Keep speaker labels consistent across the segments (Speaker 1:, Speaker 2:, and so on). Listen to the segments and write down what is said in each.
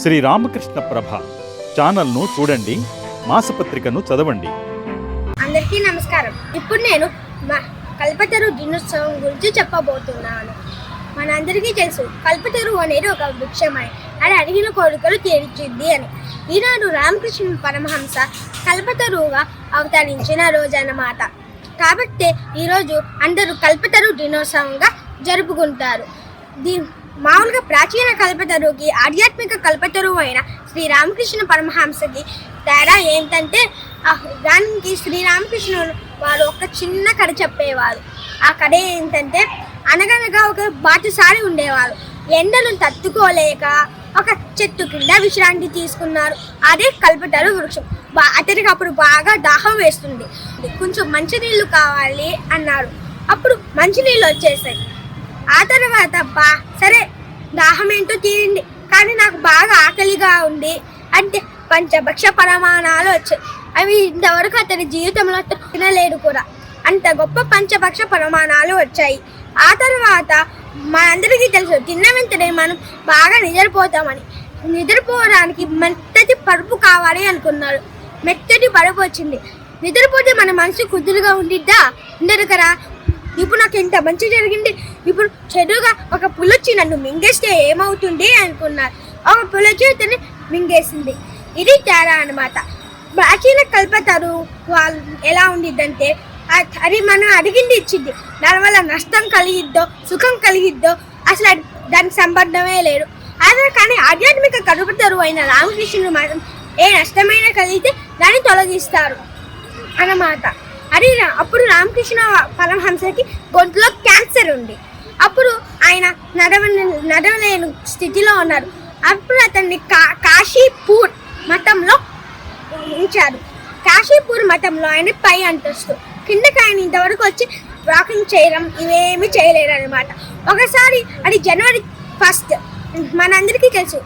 Speaker 1: శ్రీ రామకృష్ణ ప్రభ ఛానల్ను చూడండి మాసపత్రికను చదవండి.
Speaker 2: అందరికీ నమస్కారం. ఇప్పుడు నేను మా కల్పతరు దినోత్సవం గురించి చెప్పబోతున్నాను. మనందరికీ తెలుసు కల్పతరు అనేది ఒక వృక్షమై అది అడిగిన కోరికలు తీర్చిద్ది అని. ఈనాడు రామకృష్ణ పరమహంస కల్పతరువుగా అవతరించిన రోజు అన్నమాట కాబట్టి ఈరోజు అందరూ కల్పతరు దినోత్సవంగా జరుపుకుంటారు. దీని మామూలుగా ప్రాచీన కల్పతరువుకి ఆధ్యాత్మిక కల్పతరువు అయిన శ్రీ రామకృష్ణ పరమహంసకి తేడా ఏంటంటే ఆ దానికి శ్రీరామకృష్ణుడు వారు ఒక చిన్న కథ చెప్పేవారు. ఆ కథ ఏంటంటే అనగనగా ఒక బాటసారి ఉండేవారు. ఎండను తట్టుకోలేక ఒక చెట్టు కింద విశ్రాంతి తీసుకున్నారు. అదే కల్పటరు వృక్షం. బా అతనికి అప్పుడు బాగా దాహం వేస్తుంది. కొంచెం మంచినీళ్ళు కావాలి అన్నారు. అప్పుడు మంచినీళ్ళు వచ్చేసాయి. ఆ తర్వాత అబ్బా సరే దాహం ఏంటో తీరింది కానీ నాకు బాగా ఆకలిగా ఉంది. అంటే పంచభక్ష ప్రమాణాలు వచ్చాయి. అవి ఇంతవరకు అతని జీవితంలో తినలేడు కూడా. అంత గొప్ప పంచభక్ష ప్రమాణాలు వచ్చాయి. ఆ తర్వాత మనందరికీ తెలుసు తిన్న వెంటనే మనం బాగా నిద్రపోతామని. నిద్రపోవడానికి మెత్తటి పరుపు కావాలి అనుకున్నాడు. మెత్తటి పరుపు వచ్చింది. నిద్రపోతే మన మనసు కుదురుగా ఉండిద్దా? ఉండదు కదా. ఇప్పుడు నాకు ఎంత మంచి జరిగింది. ఇప్పుడు చెడుగా ఒక పులొచ్చి నన్ను మింగేస్తే ఏమవుతుంది అనుకున్నారు. ఒక పులొచ్చి అతన్ని మింగేసింది. ఇది తేడా అన్నమాట. ప్రాచీన కల్పతరు వాళ్ళు ఎలా ఉండిద్దంటే అది మనం అడిగింది ఇచ్చింది. దాని వల్ల నష్టం కలిగిద్దో సుఖం కలిగిద్దో అసలు దానికి సంబంధమే లేదు. అదే కానీ ఆధ్యాత్మిక కడుపుతరు అయిన రామకృష్ణుడు మాత్రం ఏ నష్టమైనా కలిగితే దాన్ని తొలగిస్తారు అన్నమాట. అది అప్పుడు రామకృష్ణ పరమహంసకి గొంతులో క్యాన్సర్ ఉంది. అప్పుడు ఆయన నడవ నడవలేని స్థితిలో ఉన్నారు. అప్పుడు అతన్ని కా కాశీపూర్ మతంలో ఉంచారు. కాశీపూర్ మతంలో ఆయన పై అంతస్తు. కిందకి ఆయన ఇంతవరకు వచ్చి వాకింగ్ చేయడం ఇవేమి చేయలేరు అనమాట ఒకసారి అది జనవరి ఫస్ట్. మనందరికీ తెలుసు.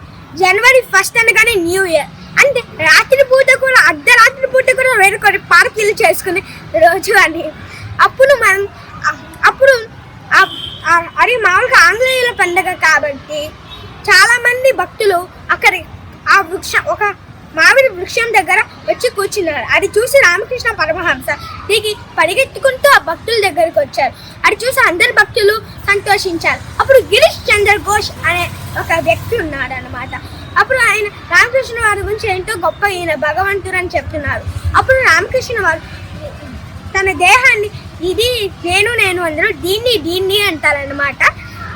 Speaker 2: జనవరి ఫస్ట్ అనగానే న్యూ ఇయర్. అంటే రాత్రి పూట కూడా అర్ధరాత్రి పూట కూడా వేరొకరి పార్కీలు చేసుకునే రోజు అని. అప్పుడు మనం అప్పుడు అది మామూలుగా ఆంగ్లేయుల పండగ కాబట్టి చాలామంది భక్తులు అక్కడి ఆ వృక్షం ఒక మామిడి వృక్షం దగ్గర వచ్చి కూర్చున్నారు. అది చూసి రామకృష్ణ పరమహంస దిగి పరిగెత్తుకుంటూ ఆ భక్తుల దగ్గరికి వచ్చారు. అది చూసి అందరు భక్తులు సంతోషించారు. అప్పుడు గిరీష్ చంద్ర ఘోష్ అనే ఒక వ్యక్తి ఉన్నాడు అనమాట అప్పుడు ఆయన రామకృష్ణ వారి గురించి ఎంతో గొప్ప ఈయన భగవంతుడు అని చెప్తున్నారు. అప్పుడు రామకృష్ణ వారు తన దేహాన్ని ఇది నేను నేను అందరూ దీన్ని దీన్ని అంటారనమాట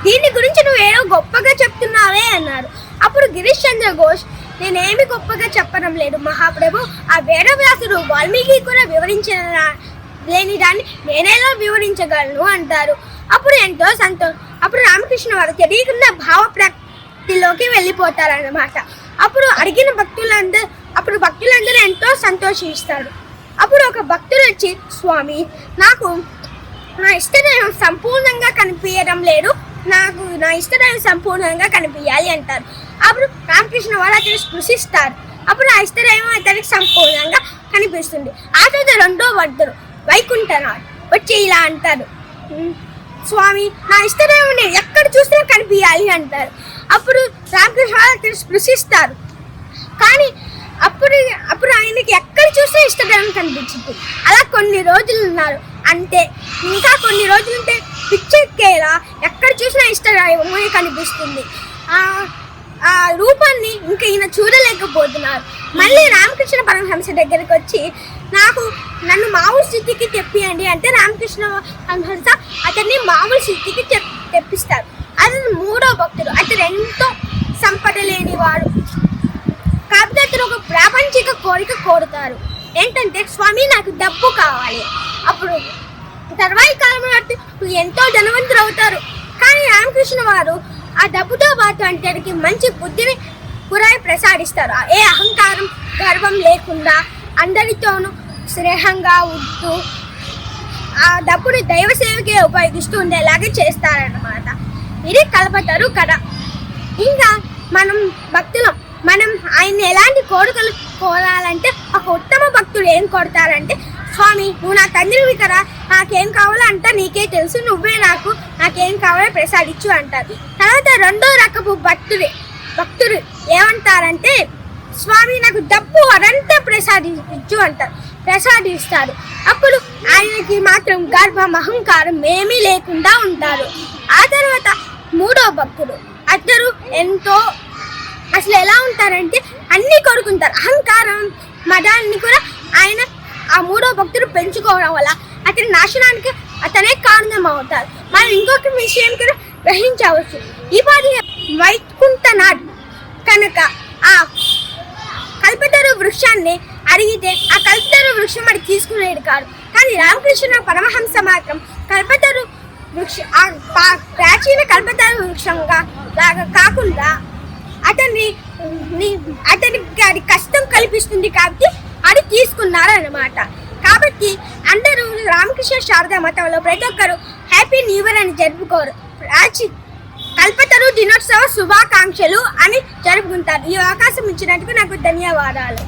Speaker 2: దీని గురించి నువ్వు ఏదో గొప్పగా చెప్తున్నావే అన్నారు. అప్పుడు గిరీష్ చంద్ర ఘోష్ నేనేమి గొప్పగా చెప్పడం లేదు మహాప్రభు. ఆ వేదవ్యాసుడు వాల్మీకి కూడా వివరించిన లేని దాన్ని నేనేలా వివరించగలను అంటారు. అప్పుడు ఎంతో సంతోషం అప్పుడు రామకృష్ణ వారు తెలియకుండా భావ భక్తిలోకి వెళ్ళిపోతారన్నమాట. అప్పుడు అడిగిన భక్తులందరూ అప్పుడు భక్తులందరూ ఎంతో సంతోషిస్తారు. అప్పుడు ఒక భక్తుడు వచ్చి స్వామి నాకు నా ఇష్టదైవం సంపూర్ణంగా కనిపించడం లేదు. నాకు నా ఇష్టదైవం సంపూర్ణంగా కనిపించాలి అంటారు. అప్పుడు రామకృష్ణ వాళ్ళు అతను స్పృశిస్తారు. అప్పుడు ఆ ఇష్టదైవం అతనికి సంపూర్ణంగా కనిపిస్తుంది. ఆ తర్వాత రెండో వర్ధుడు వైకుంఠనాథ్ వచ్చి ఇలా అంటారు. స్వామి నా ఇష్టదేవుని ఎక్కడ చూసినా కనిపించాలి అంటారు. అప్పుడు రామకృష్ణ తెలిసి స్పృశిస్తారు. కానీ అప్పుడు అప్పుడు ఆయనకి ఎక్కడ చూసినా ఇష్టదేవుని కనిపించింది. అలా కొన్ని రోజులు ఉన్నారు. అంతే. ఇంకా కొన్ని రోజులు ఉంటే పిచ్చెక్కేలా ఎక్కడ చూసినా ఇష్టదేవుని కనిపిస్తుంది. ఆ రూపాన్ని ఇంకా ఈయన చూడలేకపోతున్నారు. మళ్ళీ రామకృష్ణ పరమహంస దగ్గరికి వచ్చి నాకు నన్ను మామూలు స్థితికి తెప్పియండి అంటే రామకృష్ణ పరమహంస అతన్ని మామూలు స్థితికి తెప్ తెప్పిస్తారు. అతను మూడో భక్తుడు. అతను ఎంతో సంపద లేనివాడు కాకపోతే అతను ఒక ప్రాపంచిక కోరిక కోరుతారు. ఏంటంటే స్వామి నాకు డబ్బు కావాలి. అప్పుడు తర్వాయి కాలంలో ఎంతో ధనవంతులు అవుతారు. కానీ రామకృష్ణ వారు ఆ డబ్బుతో పాటు అంటే మంచి బుద్ధిని కురాయి ప్రసాదిస్తారు. ఏ అహంకారం గర్వం లేకుండా అందరితోనూ స్నేహంగా ఉంటూ ఆ డబ్బుని దైవ సేవకే ఉపయోగిస్తూ ఉండేలాగా చేస్తారన్నమాట. ఇది కలపతారు కథ. ఇంకా మనం భక్తులం మనం ఆయన ఎలాంటి కోరికలు కోరాలంటే ఒక ఉత్తమ భక్తుడు ఏం కొడతారంటే స్వామి నువ్వు నా తండ్రివి కదా నాకేం కావాలో అంట నీకే తెలుసు నువ్వే నాకు నాకేం కావాలో ప్రసాదించు అంటారు. తర్వాత రెండో రకపు భక్తుడే భక్తులు ఏమంటారంటే స్వామి నాకు డబ్బు అదంతా ప్రసాదించు అంటారు ప్రసాదిస్తారు అప్పుడు ఆయనకి మాత్రం గర్భం అహంకారం ఏమీ లేకుండా ఉంటారు. ఆ తర్వాత మూడో భక్తుడు. అద్దరు ఎంతో అసలు ఎలా ఉంటారంటే అన్ని కొడుకుంటారు అహంకారం మదాన్ని కూడా ఆయన ఆ మూడో భక్తుడు పెంచుకోవడం వల్ల అతని నాశనానికి అతనే కారణం అవుతారు మనం ఇంకొక విషయం కూడా గ్రహించవచ్చు. ఈ పాది వైకుంఠనాథ్ కనుక ఆ కల్పతరు వృక్షాన్ని అడిగితే ఆ కల్పతరు వృక్షం అది తీసుకునేది కాదు. కానీ రామకృష్ణ పరమహంస మాత్రం కల్పతరు వృక్ష ప్రాచీన కల్పతరు వృక్షంగా లాగా కాకుండా అతన్ని అతనికి అది కష్టం కల్పిస్తుంది కాబట్టి అది తీసుకున్నారు కాబట్టి అందరూ రామకృష్ణ శారదా మతంలో ప్రతి ఒక్కరు హ్యాపీ న్యూ ఇయర్ అని జరుపుకోరు. ప్రాచీన కల్పతరు దినోత్సవ శుభాకాంక్షలు అని జరుపుకుంటారు. ఈ అవకాశం ఇచ్చినందుకు నాకు ధన్యవాదాలు.